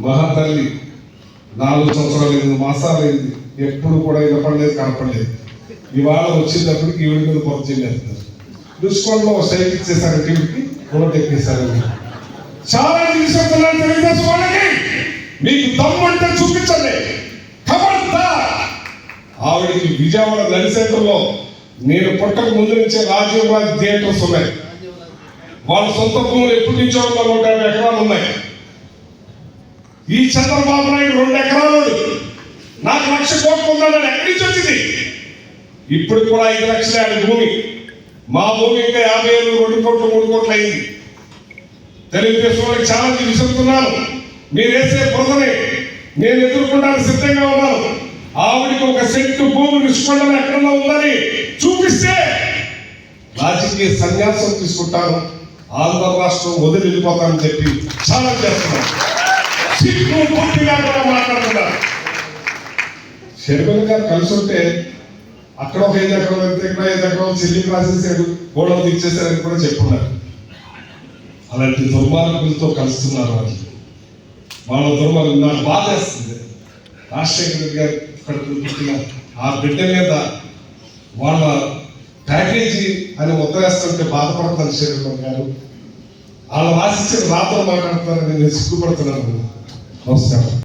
మహాతల్లి. నాలుగు సంవత్సరాలు ఎనిమిది మాసాలు అయింది. ఎప్పుడు కూడా వినపడలేదు కనపడలేదు. ఇవాళ వచ్చేటప్పటికి ఈవిడ మీద పొరచింది రుషికొండలో ఒక సైట్ ఇచ్చేసారు టీవీకి రోడ్ ఎక్కేశారు చాలా తీసుకుంటున్నాను తెలుగుదేశం వాళ్ళకి. మీకు దమ్మంటే చూపించండి. ఆవిడకి విజయవాడ నడి నేను పుట్టక ముందు నుంచే రాజీవ్ గాంధీ థియేటర్స్ ఉన్నాయి. వాళ్ళ సొంత భూములు ఎప్పటి నుంచో ఉన్న ఎకరాలు ఉన్నాయి. ఈ చంద్రబాబు నాయుడు రెండు ఎకరాలు. నాకు లక్ష కోట్లు ఉందన్నాడు. ఎక్కడి నుంచి వచ్చింది? ఇప్పుడు కూడా ఐదు లక్షల యాభై భూమి. మా భూమి ఇంకా యాభై ఏళ్ళు రెండు కోట్లు మూడు కోట్లు అయింది. తెలుగుదేశం వాళ్ళకి చాలా విసురుతున్నాను మీరు వేసే బురదని. నేను ఎదుర్కొంటానికి సిద్ధంగా ఉన్నాను. ఆవిడికి ఒక సెంటు భూమి విసుకొండలు ఎక్కడన్నా ఉందని చూపిస్తే రాజకీయ సన్యాసం తీసుకుంటాను. ఆంధ్ర రాష్ట్రం వదిలి వెళ్ళిపోతానని చెప్పి ఛాలెంజ్ చేస్తున్నాను. సిగ్గు పూర్తిగా కూడా మాట్లాడుతున్నారు గారు కలిసి ఉంటే అక్కడ ఒక ఐదు ఎకరాలు వెళ్తే ఇక్కడ ఐదు ఎకరాలు చెల్లి రాసేసాడు గోడలు ఇచ్చేసారని కూడా చెప్పున్నారు. అలాంటి దుర్మార్గులతో కలుస్తున్నారు వాళ్ళు. వాళ్ళ దుర్మార్గం నాకు బాధ వేస్తుంది. రాజశేఖర్ గారు ఇక్కడ పుట్టిన ఆ బిడ్డ మీద వాళ్ళ ప్యాకేజీ అని ముద్రేస్తుంటే బాధపడుతున్నాను శరీరం గారు. వాళ్ళు రాసిచ్చిన రాత్రి మాట్లాడతారని నేను సిగ్గుపడుతున్నాను. 好小